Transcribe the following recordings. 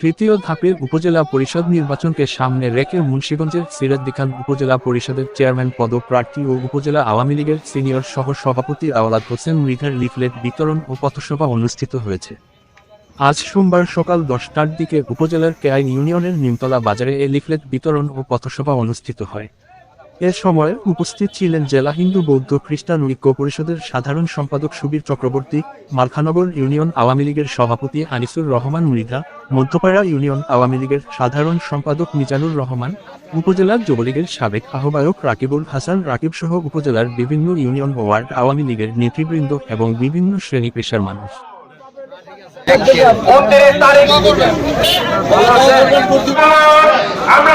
তৃতীয় ধাপের উপজেলা পরিষদ নির্বাচনকে সামনে রেখে মুন্সিগঞ্জের সিরাজদিখান উপজেলা পরিষদের চেয়ারম্যান পদপ্রার্থী ও উপজেলা আওয়ামী লীগের সিনিয়র সহ সভাপতি আওলাদ হোসেন মৃধার লিফলেট বিতরণ ও পথসভা অনুষ্ঠিত হয়েছে। আজ সোমবার সকাল দশটার দিকে উপজেলার কেআইন ইউনিয়নের নিমতলা বাজারে এ লিফলেট বিতরণ ও পথসভা অনুষ্ঠিত হয়। এ সময় উপস্থিত ছিলেন জেলা হিন্দু বৌদ্ধ খ্রিস্টান ঐক্য পরিষদের সাধারণ সম্পাদক সুবীর চক্রবর্তী, মালখানগর ইউনিয়ন আওয়ামী লীগের সভাপতি আনিসুর রহমান মৃধা মধ্যপাড়া ইউনিয়ন আওয়ামী লীগের সাধারণ সম্পাদক মিজানুর রহমান উপজেলার যুবলীগের সাবেক আহ্বায়ক রাকিবুল হাসান রাকিব সহ উপজেলার বিভিন্ন ইউনিয়ন ওয়ার্ড আওয়ামী লীগের নেতৃবৃন্দ এবং বিভিন্ন শ্রেণি পেশার মানুষ। আমরা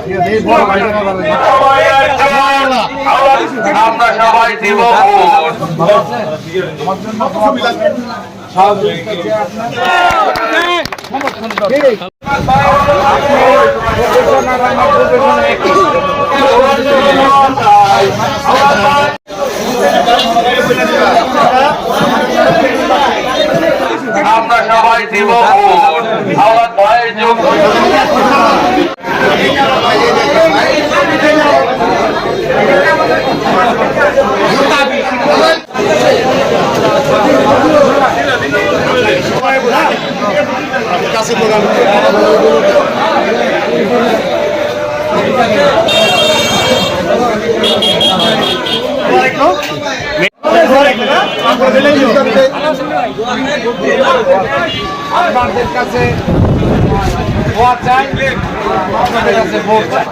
নেই সবাই একজন। আমরা- আমরা সবাই দিব। আমরা সবাই দিব ভোট আমার আপনাদের কাছে ভোট চাই আপনাদের কাছে ভোট চাই